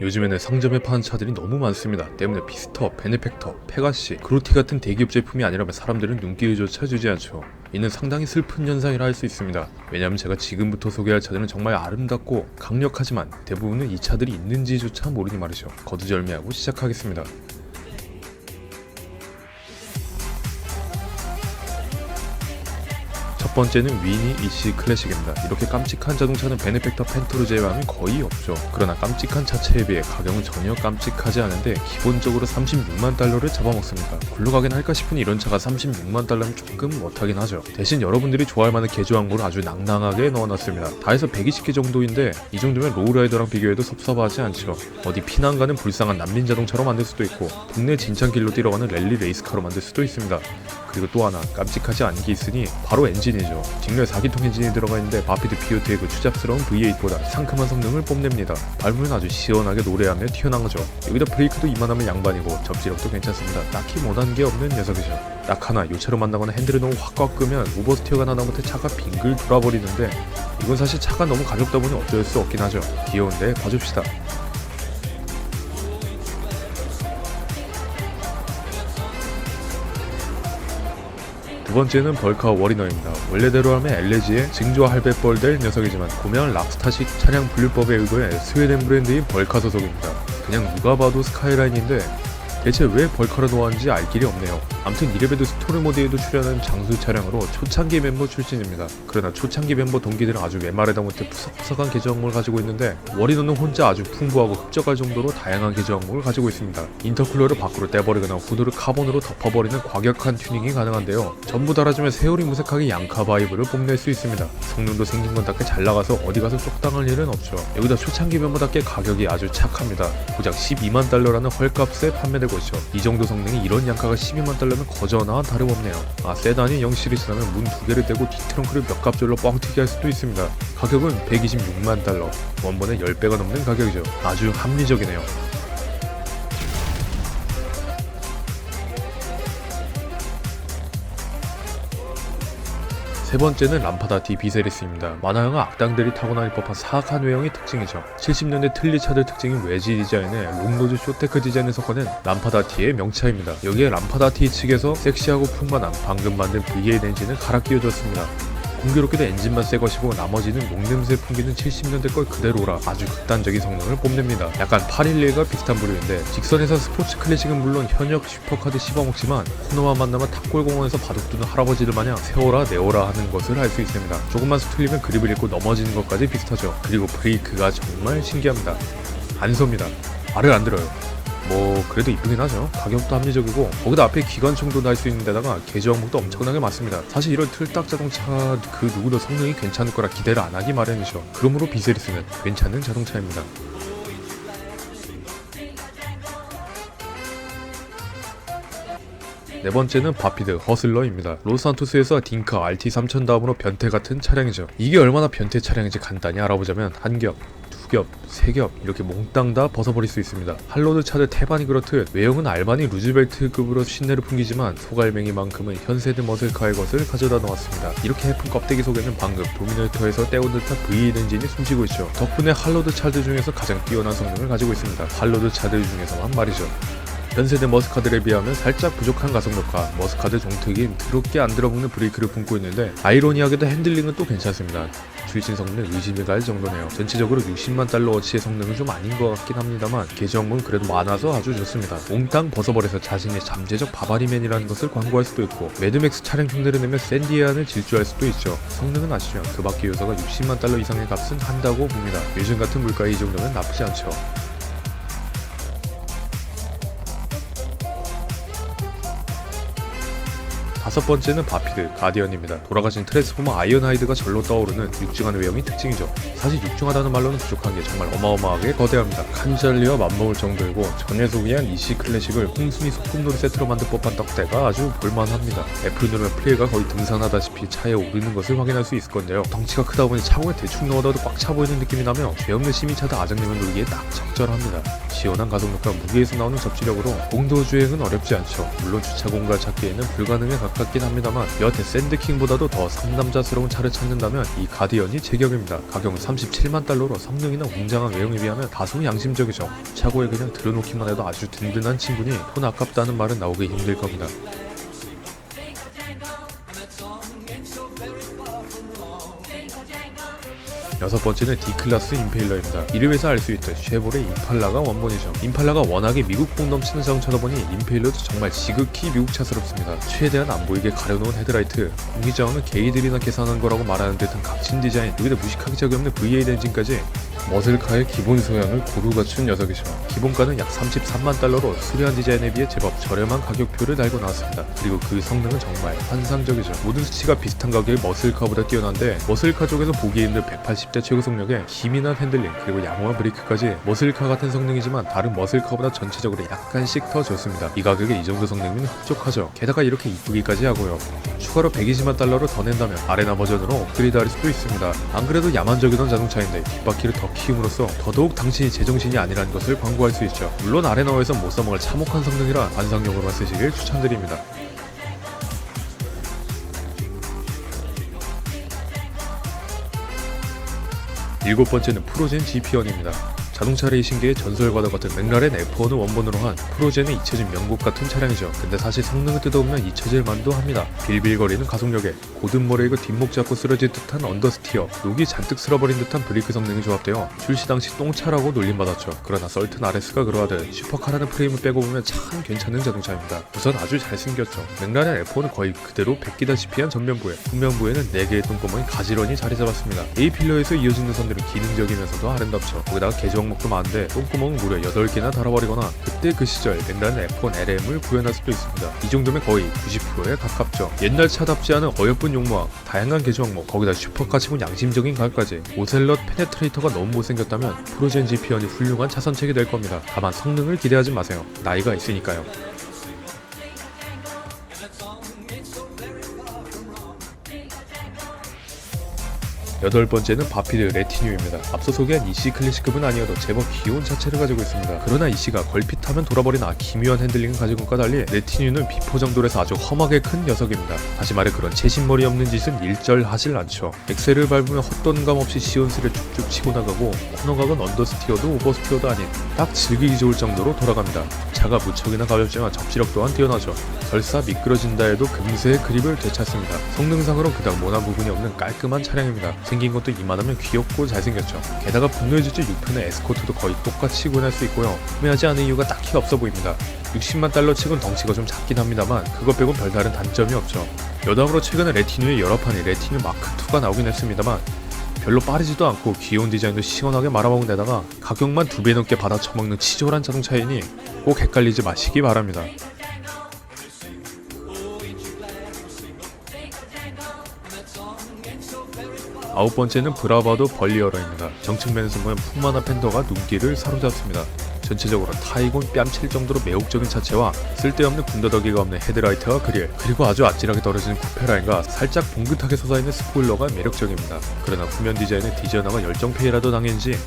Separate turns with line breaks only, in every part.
요즘에는 상점에 파는 차들이 너무 많습니다. 때문에 피스터, 베네펙터, 페가시, 그로티 같은 대기업 제품이 아니라면 사람들은 눈길조차 주지 않죠. 이는 상당히 슬픈 현상이라 할 수 있습니다. 왜냐하면 제가 지금부터 소개할 차들은 정말 아름답고 강력하지만 대부분은 이 차들이 있는지조차 모르니 말이죠. 거두절미하고 시작하겠습니다. 번째는 위니 EC 클래식입니다. 이렇게 깜찍한 자동차는 베네펙터 펜토를 제외하면 거의 없죠. 그러나 깜찍한 차체에 비해 가격은 전혀 깜찍하지 않은데 기본적으로 36만 달러를 잡아먹습니다. 굴러가긴 할까 싶은 이런 차가 36만 달러면 조금 못하긴 하죠. 대신 여러분들이 좋아할 만한 개조 항목을 아주 낭낭하게 넣어놨습니다. 다 해서 120개 정도인데 이 정도면 로우라이더랑 비교해도 섭섭하지 않죠. 어디 피난 가는 불쌍한 난민 자동차로 만들 수도 있고 동네 진창길로 뛰러가는 랠리 레이스카로 만들 수도 있습니다. 그리고 또 하나 깜찍하지 않은 게 있으니 바로 엔진이죠. 직렬 4기통 엔진이 들어가 있는데 바피드 피오트의 그 추잡스러운 V8보다 상큼한 성능을 뽐냅니다. 밟으면 아주 시원하게 노래하며 튀어나오죠. 여기다 브레이크도 이만하면 양반이고 접지력도 괜찮습니다. 딱히 못한 게 없는 녀석이죠. 딱 하나 요차로 만나거나 핸들을 너무 확 꺾으면 오버스티어가 못해 차가 빙글 돌아버리는데 이건 사실 차가 너무 가볍다 보니 어쩔 수 없긴 하죠. 귀여운데 봐줍시다. 두 번째는 벌카 워리너입니다. 원래대로 하면 엘레지의 증조와 할배뻘 될 녀석이지만 구매한 락스타식 차량 분류법에 의거해 스웨덴 브랜드인 벌카 소속입니다. 그냥 누가 봐도 스카이라인인데 대체 왜 벌카를 놓았는지 알 길이 없네요. 아무튼 이래봬도 스토리 모드에도 출연하는 장수 차량으로 초창기 멤버 출신입니다. 그러나 초창기 멤버 동기들은 아주 외말에다 못해 푸석푸석한 항목을 가지고 있는데 워리너는 혼자 아주 풍부하고 흡족할 정도로 다양한 항목을 가지고 있습니다. 인터쿨러를 밖으로 떼버리거나 후드를 카본으로 덮어버리는 과격한 튜닝이 가능한데요. 전부 달아주면 세월이 무색하게 양카 바이브를 뽐낼 수 있습니다. 성능도 생긴 건답게 잘 나가서 어디 가서 쪽당할 일은 없죠. 여기다 초창기 멤버답게 가격이 아주 착합니다. 고작 12만 달러라는 헐값에 판매되고 있죠. 이 정도 성능이 이런 양카가 12만 달러면 거저나 다름없네요. 아 세단이 0 시리즈라면 문 두 개를 떼고 뒷트렁크를 몇 갑절로 뻥튀기 할 수도 있습니다. 가격은 126만 달러, 원본의 10배가 넘는 가격이죠. 아주 합리적이네요. 세 번째는 람파다 D 비세리스입니다. 만화영화 악당들이 타고 다닐 법한 사악한 외형이 특징이죠. 70년대 틀리 차들 특징인 외지 디자인에 롱로즈 쇼테크 디자인을 섞어낸 람파다 T의 명차입니다. 여기에 람파다 T 측에서 섹시하고 풍만한 방금 만든 V8 엔진을 갈아 끼워줬습니다. 공교롭게도 엔진만 새 것이고 나머지는 목냄새 풍기는 70년대 걸 그대로라 아주 극단적인 성능을 뽐냅니다. 약간 811과 비슷한 부류인데 직선에서 스포츠 클래식은 물론 현역 슈퍼카드 씹어먹지만 코너만 만나면 탑골공원에서 바둑 두는 할아버지들 마냥 세워라 내워라 하는 것을 알 수 있습니다. 조금만 수틀리면 그립을 잃고 넘어지는 것까지 비슷하죠. 그리고 브레이크가 정말 신기합니다. 안 섭니다. 말을 안 들어요. 뭐 그래도 이쁘긴 하죠. 가격도 합리적이고 거기다 앞에 기관총도 달수 있는 데다가 개조 항목도 엄청나게 많습니다. 사실 이런 틀딱 자동차 그 누구도 성능이 괜찮을 거라 기대를 안 하기 마련이죠. 그러므로 비세리스는 괜찮은 자동차입니다. 네 번째는 바피드 허슬러입니다. 로산토스에서 딩크 RT3000 다음으로 변태 같은 차량이죠. 이게 얼마나 변태 차량인지 간단히 알아보자면 한 겹, 두 겹, 세겹 이렇게 몽땅 다 벗어버릴 수 있습니다. 할로드 차들 태반이 그렇듯 외형은 알바니 루즈벨트급으로 신뢰를 풍기지만 소갈맹이만큼은 현세대 머슬카의 것을 가져다 놓았습니다. 이렇게 해픈 껍데기 속에는 방금 도미네이터에서 떼온 듯한 V8 엔진이 숨쉬고 있죠. 덕분에 할로드 차들 중에서 가장 뛰어난 성능을 가지고 있습니다. 할로드 차들 중에서만 말이죠. 현세대 머스카드에 비하면 살짝 부족한 가속력과 머스카드 종특인 드럽게 안 들어먹는 브레이크를 품고 있는데 아이러니하게도 핸들링은 또 괜찮습니다. 출신 성능 의심이 갈 정도네요. 전체적으로 60만 달러어치의 성능은 좀 아닌 것 같긴 합니다만 계정은 그래도 많아서 아주 좋습니다. 몽땅 벗어버려서 자신의 잠재적 바바리맨이라는 것을 광고할 수도 있고 매드맥스 차량 흉내를 내며 샌디안을 질주할 수도 있죠. 성능은 아시죠? 그 밖의 요소가 60만 달러 이상의 값은 한다고 봅니다. 요즘 같은 물가에 이 정도면 나쁘지 않죠. 다섯 번째는 바피드 가디언입니다. 돌아가신 트랜스포머 아이언하이드가 절로 떠오르는 육중한 외형이 특징이죠. 사실 육중하다는 말로는 부족한 게 정말 어마어마하게 거대합니다. 칸잘리와 맞먹을 정도이고 전에 소개한 이시 클래식을 홍순이 소품놀이 세트로 만들 법한 떡대가 아주 볼만합니다. F 누르면 플레이가 거의 등산하다시피 차에 오르는 것을 확인할 수 있을 건데요. 덩치가 크다 보니 차고에 대충 넣어둬도 꽉 차 보이는 느낌이 나며 죄 없는 시민차들 아장님을 놀기에 딱 적절합니다. 시원한 가속력과 무게에서 나오는 접지력으로 공도 주행은 어렵지 않죠. 물론 주차 공간 찾기에는 불가능에 가깝 긴 같긴 합니다만 여하튼 샌드킹보다도 더 상남자스러운 차를 찾는다면 이 가디언이 제격입니다. 가격은 37만 달러로 성능이나 웅장한 외형에 비하면 다소 양심적이죠. 차고에 그냥 들어놓기만 해도 아주 든든한 친구니 돈 아깝다는 말은 나오기 힘들 겁니다. 여섯 번째는 D클래스 임페일러입니다. 이름에서 알 수 있듯 쉐보레 임팔라가 원본이죠. 임팔라가 워낙에 미국풍 넘치는 자동차다 보니 임페일러도 정말 지극히 미국차스럽습니다. 최대한 안 보이게 가려놓은 헤드라이트, 공기저항은 게이들이나 계산한 거라고 말하는 듯한 각진 디자인, 여기다 무식하기 적이 없는 V8 엔진까지 머슬카의 기본 소양을 고루 갖춘 녀석이죠. 기본가는 약 33만 달러로 수려한 디자인에 비해 제법 저렴한 가격표를 달고 나왔습니다. 그리고 그 성능은 정말 환상적이죠. 모든 수치가 비슷한 가격의 머슬카보다 뛰어난데 머슬카 쪽에서 보기 힘든 180대 최고 속력에 기민한 핸들링 그리고 양호한 브레이크까지 머슬카 같은 성능이지만 다른 머슬카보다 전체적으로 약간씩 더 좋습니다. 이 가격에 이 정도 성능이면 흡족하죠. 게다가 이렇게 이쁘기까지 하고요. 추가로 120만 달러를 더 낸다면 아레나 버전으로 업그레이드 할 수도 있습니다. 안 그래도 야만적이던 자동차인데 뒷바퀴를 더 키움으로써 더더욱 당신이 제정신이 아니라는 것을 광고할 수 있죠. 물론 아레나에서 못 써먹을 참혹한 성능이라 관상용으로만 쓰시길 추천드립니다. 일곱 번째는 프로젠 GP1입니다. 자동차 레이싱계의 전설과도 같은 맥라렌 F1을 원본으로 한 프로젠의 잊혀진 명곡 같은 차량이죠. 근데 사실 성능을 뜯어보면 잊혀질 만도 합니다. 빌빌거리는 가속력에 고든 머레이그 뒷목 잡고 쓰러질 듯한 언더스티어, 녹이 잔뜩 쓸어버린 듯한 브레이크 성능이 조합되어 출시 당시 똥차라고 놀림받았죠. 그러나 썰튼 RS가 그러하듯 슈퍼카라는 프레임을 빼고 보면 참 괜찮은 자동차입니다. 우선 아주 잘생겼죠. 맥라렌 F1은 거의 그대로 베끼다시피 한 전면부에, 후면부에는 4개의 똥구멍이 가지런히 자리 잡았습니다. A 필러에서 이어지는 선들은 기능적이면서도 아름답죠. 거기다가 개조 항목도 많은데 똥구멍은 무려 8개나 달아버리거나 그때 그 시절 맥라렌 F1 LM을 구현할 수도 있습니다. 이 정도면 거의 90%에 가깝죠. 옛날 차답지 않은 어여쁜 용모와 다양한 개조 항목 거기다 슈퍼카 치곤 양심적인 가격까지 오셀럿 페네트레이터가 너무 못생겼다면 프로젠 GP1이 훌륭한 차선책이 될 겁니다. 다만 성능을 기대하지 마세요. 나이가 있으니까요. 여덟 번째는 바피드 레티뉴입니다. 앞서 소개한 이씨 클래식급은 아니어도 제법 귀여운 차체를 가지고 있습니다. 그러나 이씨가 걸핏하면 돌아버리나 기묘한 핸들링을 가진 것과 달리 레티뉴는 비포장돌에서 아주 험하게 큰 녀석입니다. 다시 말해 그런 채신머리 없는 짓은 일절하질 않죠. 엑셀을 밟으면 헛돈감 없이 시온스를 쭉쭉 치고 나가고 코너각은 언더스티어도 오버스티어도 아닌 딱 즐기기 좋을 정도로 돌아갑니다. 차가 무척이나 가볍지만 접지력 또한 뛰어나죠. 설사 미끄러진다 해도 금세 그립을 되찾습니다. 성능상으론 그닥 모난 부분이 없는 깔끔한 차량입니다. 생긴 것도 이만하면 귀엽고 잘생겼죠. 게다가 분노의 질주 6편의 에스코트도 거의 똑같이 구현할 수 있고요. 구매하지 않은 이유가 딱히 없어 보입니다. 60만 달러 치곤 덩치가 좀 작긴 합니다만 그것 빼곤 별다른 단점이 없죠. 여담으로 최근에 레티뉴의 여러 판이 레티뉴 마크2가 나오긴 했습니다만 별로 빠르지도 않고 귀여운 디자인도 시원하게 말아먹은 데다가 가격만 두 배 넘게 받아 처먹는 치졸한 자동차이니 꼭 헷갈리지 마시기 바랍니다. 아홉 번째는 브라바도 벌리어러입니다. 정측면에서 보면 풍만한 팬더가 눈길을 사로잡습니다. 전체적으로 타이곤 뺨칠 정도로 매혹적인 차체와 쓸데없는 군더더기가 없는 헤드라이트와 그릴 그리고 아주 아찔하게 떨어지는 쿠페 라인과 살짝 봉긋하게 솟아있는 스포일러가 매력적입니다. 그러나 후면 디자인은 디저너가 열정페이라도 당했는지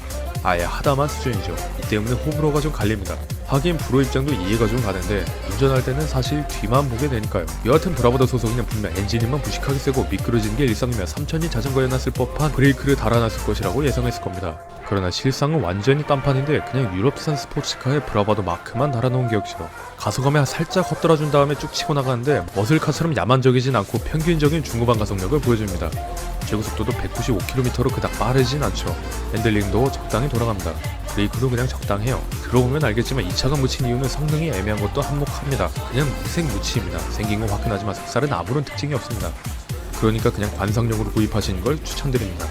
아예 하다만 수준이죠. 이 때문에 호불호가 좀 갈립니다. 하긴 프로 입장도 이해가 좀 가는데 운전할 때는 사실 뒤만 보게 되니까요. 여하튼 브라보더 소속이는 분명 엔진이만 무식하게 세고 미끄러지는 게 일상이며 3000이 자전거에 놨을 법한 브레이크를 달아놨을 것이라고 예상했을 겁니다. 그러나 실상은 완전히 딴판인데 그냥 유럽산 스포츠카에 브라바도 마크만 달아놓은 게 역시로 가속함에 살짝 헛돌아준 다음에 쭉 치고 나가는데 머슬카처럼 야만적이진 않고 평균적인 중후반 가속력을 보여줍니다. 최고 속도도 195km로 그닥 빠르진 않죠. 핸들링도 적당히 돌아갑니다. 브레이크도 그냥 적당해요. 들어보면 알겠지만 이 차가 묻힌 이유는 성능이 애매한 것도 한몫합니다. 그냥 무색무취입니다. 생긴 건 화끈하지만 색깔은 아무런 특징이 없습니다. 그러니까 그냥 관상용으로 구입하시는 걸 추천드립니다.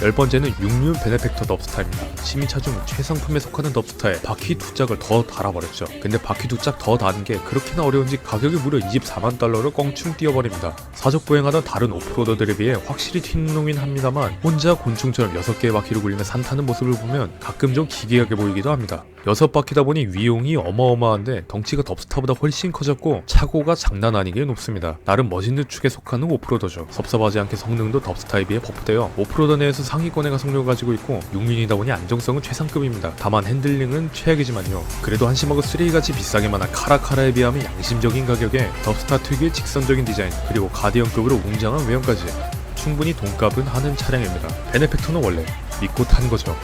열 번째는 육류 베네펙터 덥스타입니다. 시민차 중 최상품에 속하는 덥스타에 바퀴 두 짝을 더 달아버렸죠. 근데 바퀴 두 짝 더 다는 게 그렇게나 어려운지 가격이 무려 24만 달러를 껑충 뛰어버립니다. 사족 보행하던 다른 오프로더들에 비해 확실히 튀는 놈인 합니다만 혼자 곤충처럼 6개의 바퀴를 굴리며 산 타는 모습을 보면 가끔 좀 기괴하게 보이기도 합니다. 여섯 바퀴다 보니 위용이 어마어마한데 덩치가 덥스타보다 훨씬 커졌고 차고가 장난 아니게 높습니다. 나름 멋있는 축에 속하는 오프로더죠. 섭섭하지 않게 성능도 덥스타에 비해 버프되어 오프로더 내에서 상위권의 가속력을 가지고 있고 6륜이다 보니 안정성은 최상급입니다. 다만 핸들링은 최악이지만요. 그래도 한시마그 3같이 비싸게만 한 카라카라에 비하면 양심적인 가격에 덥스타 특유의 직선적인 디자인 그리고 가디언급으로 웅장한 외형까지 충분히 돈값은 하는 차량입니다. 베네팩토는 원래 믿고 탄 거죠.